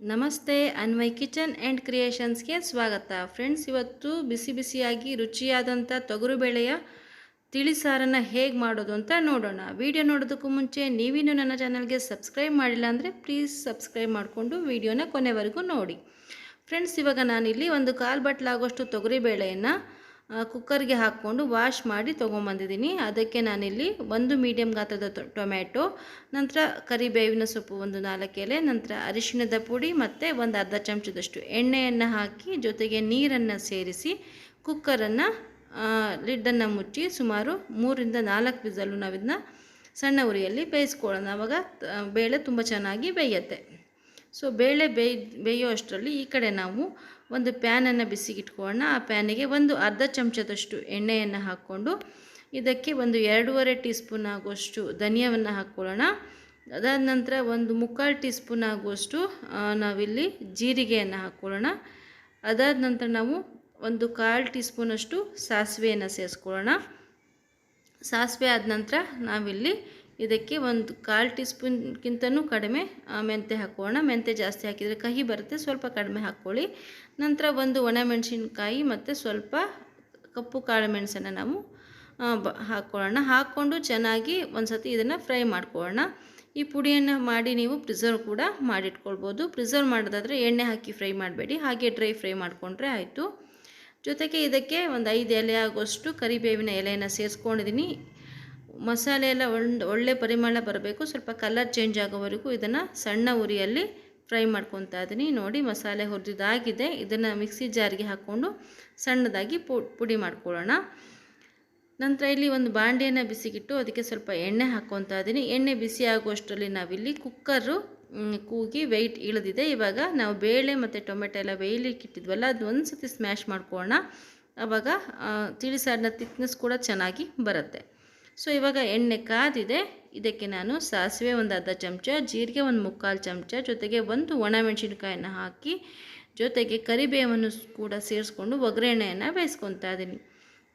ನಮಸ್ತೆ, Anvay kitchen and ಕ್ರಿಯೇಷನ್ಸ್ಗೆ ಸ್ವಾಗತ. Friends, ಇವತ್ತು ಬಿಸಿ ಬಿಸಿಯಾಗಿ ರುಚಿಯಾದಂಥ ತೊಗರುಬೇಳೆಯ ತಿಳಿಸಾರನ್ನು ಹೇಗೆ ಮಾಡೋದು ಅಂತ ನೋಡೋಣ. ವಿಡಿಯೋ ನೋಡೋದಕ್ಕೂ ಮುಂಚೆ ನೀವಿನ್ನೂ ನನ್ನ ಚಾನಲ್ಗೆ ಸಬ್ಸ್ಕ್ರೈಬ್ ಮಾಡಿಲ್ಲ ಅಂದರೆ ಪ್ಲೀಸ್ ಸಬ್ಸ್ಕ್ರೈಬ್ ಮಾಡಿಕೊಂಡು ವಿಡಿಯೋನ ಕೊನೆವರೆಗೂ ನೋಡಿ. ಫ್ರೆಂಡ್ಸ್, ಇವಾಗ ನಾನಿಲ್ಲಿ ಒಂದು ಕಾಲು ಬಟ್ಲಾಗೋಷ್ಟು ತೊಗರಿಬೇಳೆಯನ್ನು ಕುಕ್ಕರ್ಗೆ ಹಾಕ್ಕೊಂಡು ವಾಶ್ ಮಾಡಿ ತೊಗೊಂಬಂದಿದ್ದೀನಿ. ಅದಕ್ಕೆ ನಾನಿಲ್ಲಿ ಒಂದು ಮೀಡಿಯಮ್ ಗಾತ್ರದ ಟೊಮ್ಯಾಟೊ, ನಂತರ ಕರಿಬೇವಿನ ಸೊಪ್ಪು ಒಂದು ನಾಲ್ಕು ಎಲೆ, ನಂತರ ಅರಿಶಿಣದ ಪುಡಿ ಮತ್ತು ಒಂದು ಅರ್ಧ ಚಮಚದಷ್ಟು ಎಣ್ಣೆಯನ್ನು ಹಾಕಿ ಜೊತೆಗೆ ನೀರನ್ನು ಸೇರಿಸಿ ಕುಕ್ಕರನ್ನು ಲಿಡ್ಡನ್ನು ಮುಚ್ಚಿ ಸುಮಾರು ಮೂರಿಂದ ನಾಲ್ಕು ವಿಸಲು ನಾವಿದನ್ನ ಸಣ್ಣ ಉರಿಯಲ್ಲಿ ಬೇಯಿಸ್ಕೊಳ್ಳೋಣ. ಆವಾಗ ಬೇಳೆ ತುಂಬ ಚೆನ್ನಾಗಿ ಬೇಯುತ್ತೆ. ಸೊ ಬೇಳೆ ಬೇಯ್, ಬೇಯೋ ಅಷ್ಟರಲ್ಲಿ ಈ ಕಡೆ ನಾವು ಒಂದು ಪ್ಯಾನನ್ನು ಬಿಸಿಗಿಟ್ಕೊಳ್ಳೋಣ. ಆ ಪ್ಯಾನಿಗೆ ಒಂದು ಅರ್ಧ ಚಮಚದಷ್ಟು ಎಣ್ಣೆಯನ್ನು ಹಾಕ್ಕೊಂಡು ಇದಕ್ಕೆ ಒಂದು ಎರಡೂವರೆ ಟೀ ಸ್ಪೂನ್ ಆಗುವಷ್ಟು ಧನಿಯವನ್ನು ಹಾಕ್ಕೊಳ್ಳೋಣ. ಅದಾದ ನಂತರ ಒಂದು ಮುಕ್ಕಾಲು ಟೀ ಸ್ಪೂನ್ ಆಗುವಷ್ಟು ನಾವಿಲ್ಲಿ ಜೀರಿಗೆಯನ್ನು ಹಾಕ್ಕೊಳ್ಳೋಣ. ಅದಾದ ನಂತರ ನಾವು ಒಂದು ಕಾಲು ಟೀ ಸ್ಪೂನಷ್ಟು ಸಾಸಿವೆಯನ್ನು ಸೇರಿಸ್ಕೊಳ್ಳೋಣ. ಸಾಸಿವೆ ಆದ ನಂತರ ನಾವಿಲ್ಲಿ ಇದಕ್ಕೆ ಒಂದು ಕಾಲು ಟೀ ಸ್ಪೂನ್ಗಿಂತನೂ ಕಡಿಮೆ ಮೆಂತೆ ಹಾಕೋಣ. ಮೆಂತೆ ಜಾಸ್ತಿ ಹಾಕಿದರೆ ಕಹಿ ಬರುತ್ತೆ, ಸ್ವಲ್ಪ ಕಡಿಮೆ ಹಾಕ್ಕೊಳ್ಳಿ. ನಂತರ ಒಂದು ಒಣಮೆಣಸಿನ್ಕಾಯಿ ಮತ್ತು ಸ್ವಲ್ಪ ಕಪ್ಪು ಕಾಳು ಮೆಣಸನ್ನು ನಾವು ಬ ಹಾಕ್ಕೊಳ್ಳೋಣ ಹಾಕ್ಕೊಂಡು ಚೆನ್ನಾಗಿ ಒಂದು ಸತಿ ಇದನ್ನು ಫ್ರೈ ಮಾಡ್ಕೊಳ್ಳೋಣ. ಈ ಪುಡಿಯನ್ನು ಮಾಡಿ ನೀವು ಪ್ರಿಸರ್ವ್ ಕೂಡ ಮಾಡಿಟ್ಕೊಳ್ಬೋದು. ಪ್ರಿಸರ್ವ್ ಮಾಡೋದಾದರೆ ಎಣ್ಣೆ ಹಾಕಿ ಫ್ರೈ ಮಾಡಬೇಡಿ. ಹಾಗೆ ಡ್ರೈ ಫ್ರೈ ಮಾಡಿಕೊಂಡ್ರೆ ಆಯಿತು. ಜೊತೆಗೆ ಇದಕ್ಕೆ ಒಂದು ಐದು ಎಲೆ ಆಗುವಷ್ಟು ಕರಿಬೇವಿನ ಎಲೆಯನ್ನು ಸೇರಿಸ್ಕೊಂಡಿದ್ದೀನಿ ಮಸಾಲೆ ಎಲ್ಲ ಒಂದು ಒಳ್ಳೆ ಪರಿಮಳ ಬರಬೇಕು, ಸ್ವಲ್ಪ ಕಲರ್ ಚೇಂಜ್ ಆಗೋವರೆಗೂ ಇದನ್ನು ಸಣ್ಣ ಉರಿಯಲ್ಲಿ ಫ್ರೈ ಮಾಡ್ಕೊತಾ ಇದ್ದೀನಿ ನೋಡಿ ಮಸಾಲೆ ಹುರಿದಿದ್ದಾಗಿದೆ ಇದನ್ನು ಮಿಕ್ಸಿ ಜಾರಿಗೆ ಹಾಕ್ಕೊಂಡು ಸಣ್ಣದಾಗಿ ಪುಡಿ ಮಾಡ್ಕೊಳ್ಳೋಣ. ನಂತರ ಇಲ್ಲಿ ಒಂದು ಬಾಂಡೆಯನ್ನು ಬಿಸಿಗಿಟ್ಟು ಅದಕ್ಕೆ ಸ್ವಲ್ಪ ಎಣ್ಣೆ ಹಾಕ್ಕೊತಾ ಇದ್ದೀನಿ ಎಣ್ಣೆ ಬಿಸಿ ಆಗುವಷ್ಟರಲ್ಲಿ ನಾವಿಲ್ಲಿ ಕುಕ್ಕರು ಕೂಗಿ ವೆಯ್ಟ್ ಇಳಿದಿದೆ. ಇವಾಗ ನಾವು ಬೇಳೆ ಮತ್ತು ಟೊಮೆಟೊ ಎಲ್ಲ ಬೇಯಲಿಕ್ಕಿಟ್ಟಿದ್ವಲ್ಲ ಅದು ಒಂದು ಸತಿ ಸ್ಮ್ಯಾಶ್ ಮಾಡ್ಕೊಳ್ಳೋಣ. ಆವಾಗ ತಿಳಿಸಾರಿನ ತಿಕ್ನೆಸ್ ಕೂಡ ಚೆನ್ನಾಗಿ ಬರುತ್ತೆ. ಸೊ ಇವಾಗ ಎಣ್ಣೆ ಕಾದಿದೆ. ಇದಕ್ಕೆ ನಾನು ಸಾಸಿವೆ ಒಂದು ಅರ್ಧ ಚಮಚ, ಜೀರಿಗೆ ಒಂದು ಮುಕ್ಕಾಲು ಚಮಚ, ಜೊತೆಗೆ ಒಂದು ಒಣಮೆಣಸಿನ್ಕಾಯನ್ನು ಹಾಕಿ, ಜೊತೆಗೆ ಕರಿಬೇವನ್ನು ಕೂಡ ಸೇರಿಸ್ಕೊಂಡು ಒಗ್ಗರಣೆಯನ್ನು ಬೇಯಿಸ್ಕೊತಾ ಇದ್ದೀನಿ.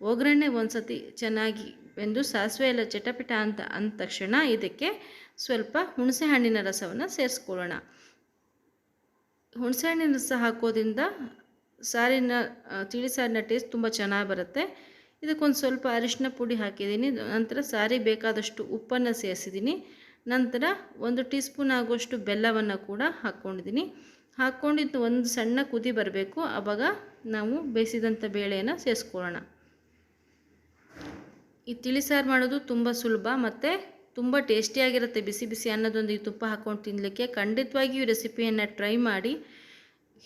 ಒಗ್ಗರಣೆ ಒಂದು ಸತಿ ಚೆನ್ನಾಗಿ ಬೆಂದು ಸಾಸಿವೆ ಎಲ್ಲ ಚಟಪಟ ಅಂತ ಅಂದ ತಕ್ಷಣ ಇದಕ್ಕೆ ಸ್ವಲ್ಪ ಹುಣಸೆ ಹಣ್ಣಿನ ರಸವನ್ನು ಸೇರಿಸ್ಕೊಳ್ಳೋಣ. ಹುಣಸೆ ಹಣ್ಣಿನ ರಸ ಹಾಕೋದ್ರಿಂದ ಸಾರಿನ ತಿಳಿಸಾರಿನ ತಿಳಿ ಸಾರಿನ ಟೇಸ್ಟ್ ತುಂಬ ಚೆನ್ನಾಗಿ ಬರುತ್ತೆ. ಇದಕ್ಕೊಂದು ಸ್ವಲ್ಪ ಅರಿಶಿನ ಪುಡಿ ಹಾಕಿದ್ದೀನಿ. ನಂತರ ಸಾರಿ ಬೇಕಾದಷ್ಟು ಉಪ್ಪನ್ನು ಸೇರಿಸಿದ್ದೀನಿ. ನಂತರ ಒಂದು ಟೀ ಸ್ಪೂನ್ ಆಗುವಷ್ಟು ಬೆಲ್ಲವನ್ನು ಕೂಡ ಹಾಕ್ಕೊಂಡಿದ್ದೀನಿ. ಹಾಕ್ಕೊಂಡಿದ್ದು ಒಂದು ಸಣ್ಣ ಕುದಿ ಬರಬೇಕು. ಆವಾಗ ನಾವು ಬೇಯಿಸಿದಂಥ ಬೇಳೆಯನ್ನು ಸೇರಿಸ್ಕೊಳ್ಳೋಣ. ಈ ತಿಳಿಸಾರು ಮಾಡೋದು ತುಂಬ ಸುಲಭ ಮತ್ತು ತುಂಬ ಟೇಸ್ಟಿಯಾಗಿರುತ್ತೆ ಬಿಸಿ ಬಿಸಿ ಅನ್ನದೊಂದಿಗೆ ತುಪ್ಪ ಹಾಕ್ಕೊಂಡು ತಿನ್ನಲಿಕ್ಕೆ ಖಂಡಿತವಾಗಿಯೂ ರೆಸಿಪಿಯನ್ನು ಟ್ರೈ ಮಾಡಿ.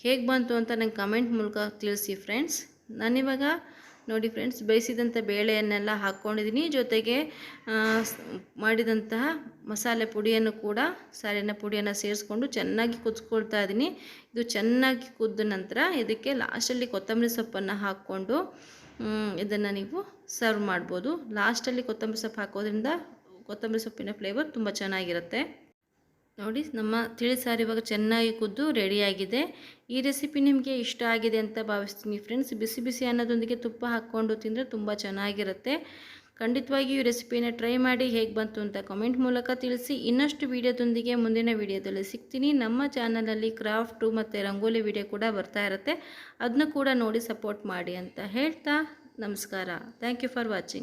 ಹೇಗೆ ಬಂತು ಅಂತ ನಂಗೆ ಕಮೆಂಟ್ ಮೂಲಕ ತಿಳಿಸಿ ಫ್ರೆಂಡ್ಸ್. ನಾನಿವಾಗ ನೋಡಿ ಫ್ರೆಂಡ್ಸ್ ಬೇಯಿಸಿದಂಥ ಬೇಳೆಯನ್ನೆಲ್ಲ ಹಾಕ್ಕೊಂಡಿದ್ದೀನಿ ಜೊತೆಗೆ ಮಾಡಿದಂತಹ ಮಸಾಲೆ ಪುಡಿಯನ್ನು ಕೂಡ ಸಾರಿನ ಪುಡಿಯನ್ನು ಸೇರಿಸ್ಕೊಂಡು ಚೆನ್ನಾಗಿ ಕುದಿಸ್ಕೊಳ್ತಾ ಇದ್ದೀನಿ ಇದು ಚೆನ್ನಾಗಿ ಕುದ್ದ ನಂತರ ಇದಕ್ಕೆ ಲಾಸ್ಟಲ್ಲಿ ಕೊತ್ತಂಬರಿ ಸೊಪ್ಪನ್ನು ಹಾಕ್ಕೊಂಡು ಇದನ್ನು ನೀವು ಸರ್ವ್ ಮಾಡ್ಬೋದು. ಲಾಸ್ಟಲ್ಲಿ ಕೊತ್ತಂಬರಿ ಸೊಪ್ಪು ಹಾಕೋದ್ರಿಂದ ಕೊತ್ತಂಬರಿ ಸೊಪ್ಪಿನ ಫ್ಲೇವರ್ ತುಂಬ ಚೆನ್ನಾಗಿರುತ್ತೆ. ನೋಡಿ, ನಮ್ಮ ತಿಳಿ ಸಾರು ಇವಾಗ ಚೆನ್ನಾಗಿ ಕುದ್ದು ರೆಡಿಯಾಗಿದೆ ಈ ರೆಸಿಪಿ ನಿಮಗೆ ಇಷ್ಟ ಆಗಿದೆ ಅಂತ ಭಾವಿಸ್ತೀನಿ ಫ್ರೆಂಡ್ಸ್ ಬಿಸಿ ಬಿಸಿ ಅನ್ನೋದೊಂದಿಗೆ ತುಪ್ಪ ಹಾಕ್ಕೊಂಡು ತಿಂದರೆ ತುಂಬ ಚೆನ್ನಾಗಿರುತ್ತೆ. ಖಂಡಿತವಾಗಿಯೂ ಈ ರೆಸಿಪಿನ ಟ್ರೈ ಮಾಡಿ ಹೇಗೆ ಬಂತು ಅಂತ ಕಮೆಂಟ್ ಮೂಲಕ ತಿಳಿಸಿ. ಇನ್ನಷ್ಟು ವೀಡಿಯೋದೊಂದಿಗೆ ಮುಂದಿನ ವಿಡಿಯೋದಲ್ಲಿ ಸಿಗ್ತೀನಿ. ನಮ್ಮ ಚಾನಲಲ್ಲಿ ಕ್ರಾಫ್ಟು ಮತ್ತು ರಂಗೋಲಿ ವಿಡಿಯೋ ಕೂಡ ಬರ್ತಾ ಇರುತ್ತೆ. ಅದನ್ನು ಕೂಡ ನೋಡಿ ಸಪೋರ್ಟ್ ಮಾಡಿ ಅಂತ ಹೇಳ್ತಾ ನಮಸ್ಕಾರ. Thank you for watching